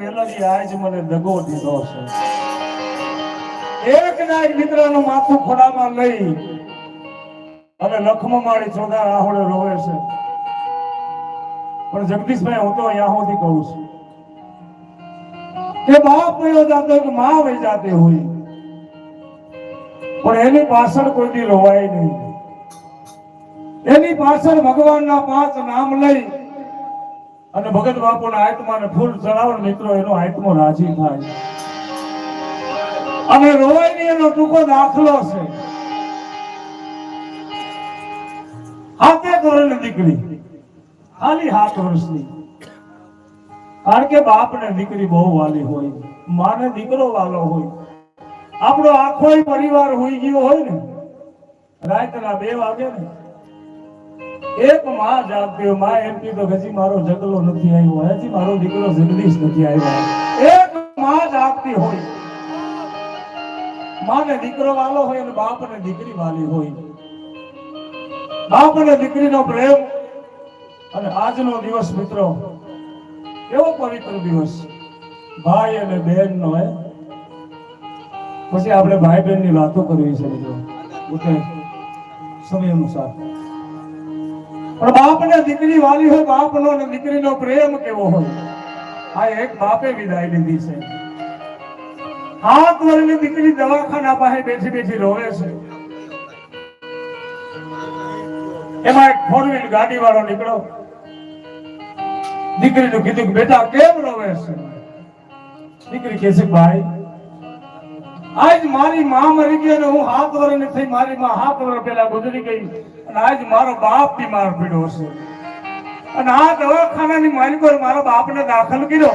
પેલાની આજ મને દગો દીધો છે. એક ના એક દીકરાનું માથું ખોડામાં લઈ અને લખમાં મારી ચોદા રાહોડે રોવે છે. પણ જગદીશભાઈ, હું તો અહીંયા કહું છું. કે બાપ વયો જાતો કે માં વહી જાતી હોય. પણ એની પાછળ કોઈ દી રોવાય નહીં. એની પાછળ ભગવાનના પાંચ નામ લઈ અને ભગત બાપુના આત્માને ફૂલ ચડાવો મિત્રો, એનો આત્મો રાજી થાય. અને રોવાય એનો ટૂંકો દાખલો છે. હાથે ધોરણે દીકરી, ખાલી હાથ વર્ષની. કારણ કે બાપને દીકરી બહુ વાલી હોય, માને દીકરો વાલો હોય. આપણો આખો પરિવાર હોઈ ગયો હોય ને, રાતના બે વાગે ને એક માં જાગતી હોયમાં એમ કીધો હજી મારો જગલો નથી આવ્યો, હજી મારો દીકરો જગદીશ નથી આવ્યો. એક માં જાગતી હોય, માને દીકરો વાલો હોય અને બાપ ને દીકરી વાલી હોય. બાપ અને દીકરીનો પ્રેમ અને આજનો દિવસ મિત્રો એવો પવિત્ર દિવસ. ભાઈ અને બહેન નો, હે? પછી આપણે ભાઈ બહેનની વાતો કરવી છે, મિત્રો. સમય અનુસાર. પણ બાપ ને દીકરી વાલી હોય બાપ નો અને દીકરીનો પ્રેમ કેવો હોય? આ એક બાપે વિદાય લીધી છે. હાથ વરની દીકરી દવાખાના પાસે બેઠી બેઠી રોવે છે. એમાં એક ફોર વ્હીલ ગાડી વાળો નીકળો દીકરીનું કીધું કે, બેટા, કેમ રોવે છે? દીકરી કે છે, ભાઈ આજ મારી મા મરી ગઈ અને હું હાથ વર્ષની થઈ મારી માં હાથ વર્ષ પહેલા ગુજરી ગઈ. અને આજ મારો બાપ બીમાર પડ્યો છે. અને આ દવાખાનાની માલિકો મારા બાપને દાખલ કર્યો.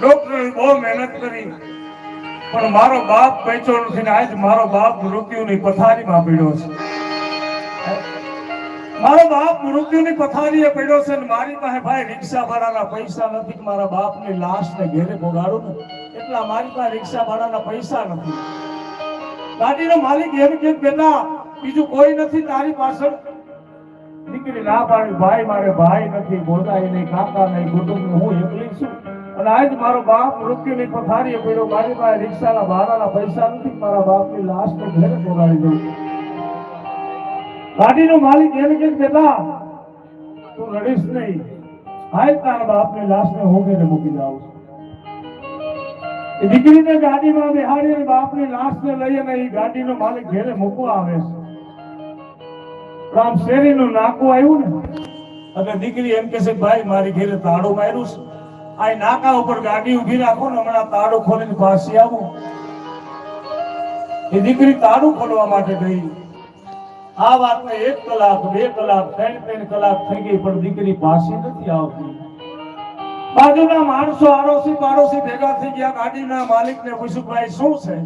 ડોક્ટરે બહુ મહેનત કરી. પણ મારો બાપ બચ્યો નથી આજ મારો બાપ મૃત્યુની પથારીમાં પીડ્યો છે. મારો બાપ મૃત્યુની પથારીએ પડ્યો છે મારી પાસે ભાઈ રિક્ષા ભાડાના પૈસા નથી, મારા બાપની લાશને ઘેરે ભોગાડું ને, એટલા મારી પાસે રિક્ષા ભાડાના પૈસા નથી. ગાડીનો માલિક એમ કે, બેટા, બીજું કોઈ નથી તારી પાછળ. દીકરી, ના પાડી, ભાઈ મારે ભાઈ નથી ભોજાઈ નહીં, કાકા નહીં, કુટુંબ હું એકલી છું. અને આજ મારો બાપ મૃત્યુની પથારીએ પડ્યો, મારી પાસે રિક્ષાના ભાડાના પૈસા નથી, મારા બાપની લાશને ઘેરે ભોગાડી દઉં ગાડીનો માલિક એને કે બેટા તું રડીશ નહીં. હાય, તારા બાપની લાશને હું ઘેરે મૂકી જાઉં છું? દીકરીને ગાડીમાં બેહાડી અને બાપની લાશને લઈ અને એ ગાડીનો માલિક ઘેરે મૂકવા આવે છે. રામ શેરીનું નાકું આવ્યું ને, એટલે દીકરી એમ કે છે, ભાઈ, મારી ઘેરે તાળું માર્યું છે. આ નાકા ઉપર ગાડી ઊભી રાખો ને, હમણાં તાળું ખોલીને પાછી આવું. એ દીકરી તાળું ખોલવા માટે ગઈ. આ વાતને એક કલાક, બે કલાક, ત્રણ ત્રણ કલાક થઈ ગઈ, પણ દીકરી પાછી નથી આવતી. બાજુના માણસો આડોશી પાડોશી ભેગા થઈ ગયા, ગાડીના માલિકને પૂછ્યું, ભાઈ, શું છે?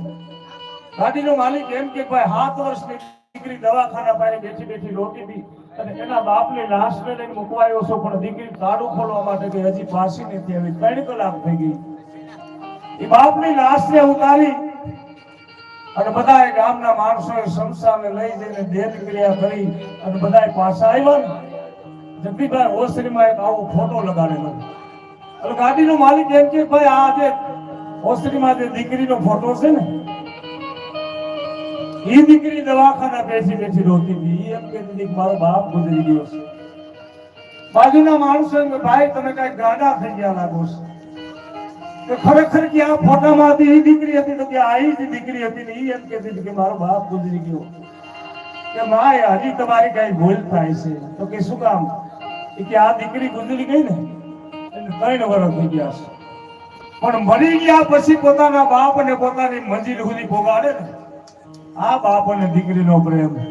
ગાડીનો માલિક એમ કે, ભાઈ, સાત વર્ષની દીકરી દવાખાના પાસે બેઠી બેઠી રોટી બી અને એના બાપની લાશને લઈને મુકવાયો છો, પણ દીકરી તાળું ખોલવા માટે કે હજી ફાંસી નથી આવી. ત્રણ કલાક થઈ ગઈ. એ બાપની લાશને ઉતારી અને બધા ગામના માણસો સંસ્થાને લઈ જઈને દેહ ક્રિયા કરી અને બધાએ પાછા આવ્યા ને. જગદીભાઈ ઓસરીમાં એક આવો ફોટો લગાડેલો. એટલે ગાડીનો માલિક એમ કે, ભાઈ, આ જે ઓસરીમાં જે દીકરીનો ફોટો છે ને એ દીકરી દવાખાના બેસી બેસી રોતી હતી. એમ કે મારો બાપ ગુજરી ગયો છે. બાજુના માણસો ભાઈ, તમે કઈ ગાડા થઈ ગયા લાગો છો. કે ખરેખર કે આ ફોટામાં હતી એ દીકરી હતી તો કે આ જ દીકરી હતી ને એ એમ કહેતી હતી કે મારો બાપ ગુજરી ગયો. કે માય, હજી તમારી કઈ ભૂલ થાય છે. તો કે શું કામ? કે આ દીકરી ગુજરી ગઈ ને એટલે ત્રણ વર્ષ થઈ ગયા છે. પણ મરી ગયા પછી પોતાના બાપ અને પોતાની મંજિલ સુધી પોગાડે ને, આ બાપ અને દીકરીનો પ્રેમ.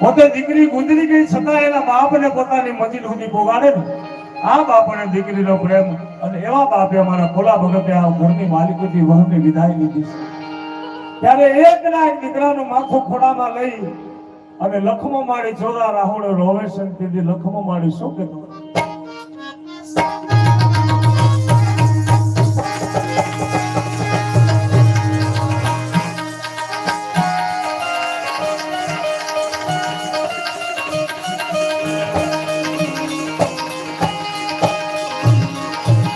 પોતે દીકરી ગુજરી ગઈ છતાં એના બાપ ને પોતાની મંજિલ સુધી પોગાડે ને આ બાપ અને દીકરીનો પ્રેમ અને એવા બાપે અમારા ખોલા ભગતે આ ઘરની માલિકીથી વહુની વિદાય લીધી છે. ત્યારે એક ના એક દીકરાનું માથું ખોડામાં લઈ અને લખમો માળી જોડા રાહુલ રોવે છે તેથી લખમો માળી શું કહેતો?